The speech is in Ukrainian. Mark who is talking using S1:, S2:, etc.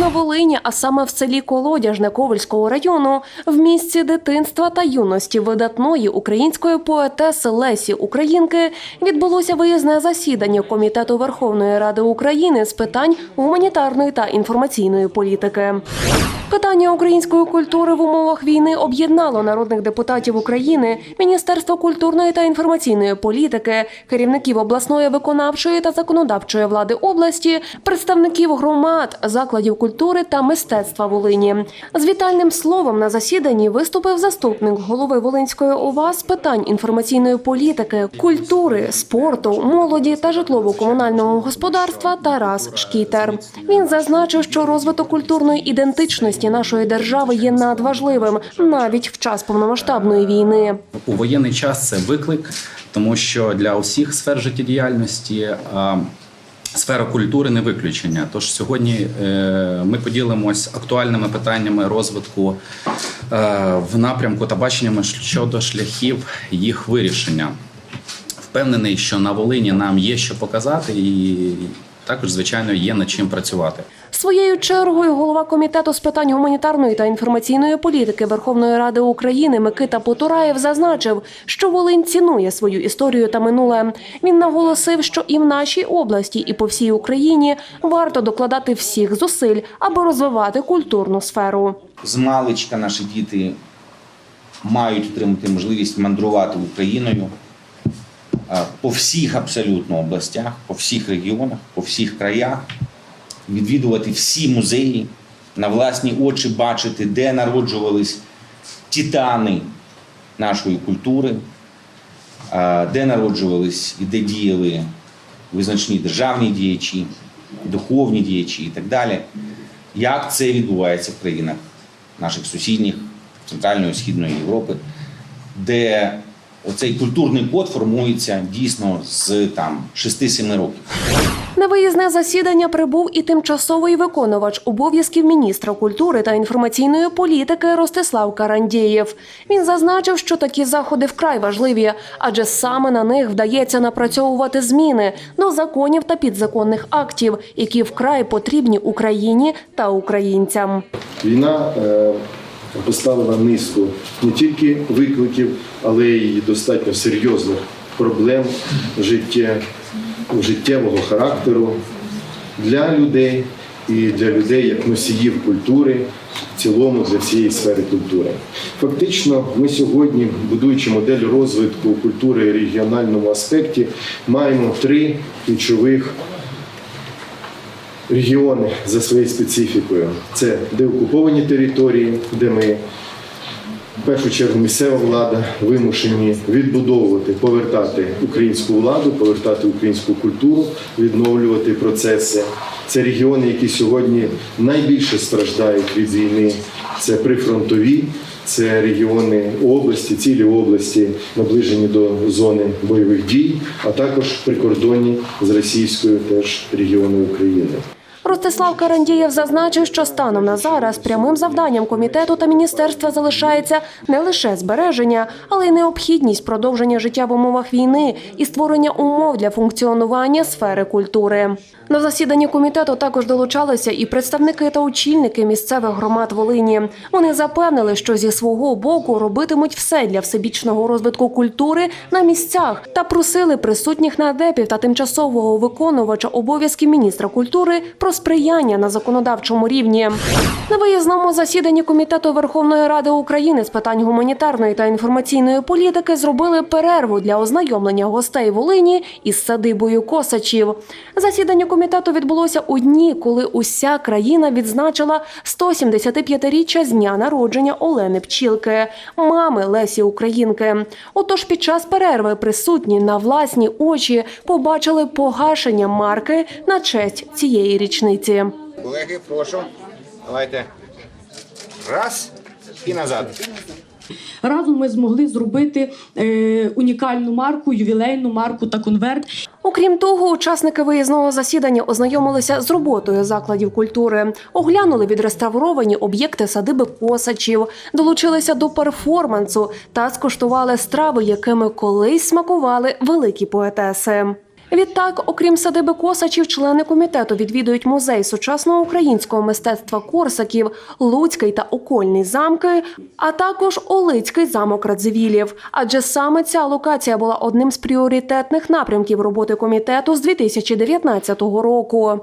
S1: на Волині, а саме в селі Колодяжне Ковальського району, в місці дитинства та юності видатної української поетеси Лесі Українки відбулося виїзне засідання Комітету Верховної Ради України з питань гуманітарної та інформаційної політики. Питання української культури в умовах війни об'єднало народних депутатів України, Міністерство культурної та інформаційної політики, керівників обласної виконавчої та законодавчої влади області, представників громад, закладів культури та мистецтва Волині. З вітальним словом на засіданні виступив заступник голови Волинської ОВА з питань інформаційної політики, культури, спорту, молоді та житлово-комунального господарства Тарас Шкітер. Він зазначив, що розвиток культурної ідентичності нашої держави є надважливим навіть в час повномасштабної війни.
S2: У воєнний час це виклик, тому що для усіх сфер життєдіяльності сфера культури не виключення. Тож сьогодні е, ми поділимось актуальними питаннями розвитку е, в напрямку та баченнями щодо шляхів їх вирішення. Впевнений, що на Волині нам є що показати, і також, звичайно, є над чим працювати.
S1: Своєю чергою голова комітету з питань гуманітарної та інформаційної політики Верховної Ради України Микита Потураєв зазначив, що Волинь цінує свою історію та минуле. Він наголосив, що і в нашій області, і по всій Україні варто докладати всіх зусиль, аби розвивати культурну сферу.
S3: з маличка наші діти мають отримати можливість мандрувати Україною по всіх абсолютно областях, по всіх регіонах, по всіх краях, відвідувати всі музеї, на власні очі бачити, де народжувались титани нашої культури, де народжувались і де діяли визначні державні діячі, духовні діячі і так далі. Як це відбувається в країнах наших сусідніх Центральної Східної Європи, де оцей культурний код формується дійсно з там 6-7 років.
S1: На виїзне засідання прибув і тимчасовий виконувач обов'язків міністра культури та інформаційної політики Ростислав Карандєєв. Він зазначив, що такі заходи вкрай важливі, адже саме на них вдається напрацьовувати зміни до законів та підзаконних актів, які вкрай потрібні Україні та українцям.
S4: Війна е, поставила низку не тільки викликів, але й достатньо серйозних проблем життя, життєвого характеру для людей і для людей як носіїв культури, в цілому для всієї сфери культури. Фактично, ми сьогодні, будуючи модель розвитку культури в регіональному аспекті, маємо три ключових регіони за своєю специфікою. Це деокуповані території, де ми в першу чергу місцева влада вимушені відбудовувати, повертати українську владу, повертати українську культуру, відновлювати процеси. Це регіони, які сьогодні найбільше страждають від війни. Це прифронтові, це регіони області, цілі області, наближені до зони бойових дій, а також прикордонні з російською теж регіони України.
S1: Ростислав Карандієв зазначив, що станом на зараз прямим завданням комітету та міністерства залишається не лише збереження, але й необхідність продовження життя в умовах війни і створення умов для функціонування сфери культури. На засіданні комітету також долучалися і представники та очільники місцевих громад Волині. Вони запевнили, що зі свого боку робитимуть все для всебічного розвитку культури на місцях та просили присутніх нардепів та тимчасового виконувача обов'язків міністра культури про сприяння на законодавчому рівні. На виїзному засіданні комітету Верховної Ради України з питань гуманітарної та інформаційної політики зробили перерву для ознайомлення гостей Волині із садибою Косачів. Засідання комітету відбулося у дні, коли уся країна відзначила 175-річчя з дня народження Олени Пчілки, мами Лесі Українки. Отож, під час перерви присутні на власні очі побачили погашення марки на честь цієї річниці.
S5: Колеги, прошу. Давайте. Раз і назад.
S6: Разом ми змогли зробити е, унікальну марку, ювілейну марку та конверт.
S1: Окрім того, учасники виїзного засідання ознайомилися з роботою закладів культури, оглянули відреставровані об'єкти садиби Косачів, долучилися до перформансу та скуштували страви, якими колись смакували великі поетеси. Відтак, окрім садиби Косачів, члени комітету відвідують музей сучасного українського мистецтва Корсаків, Луцький та Окольний замки, а також Олицький замок Радзивілів. Адже саме ця локація була одним з пріоритетних напрямків роботи комітету з 2019 року.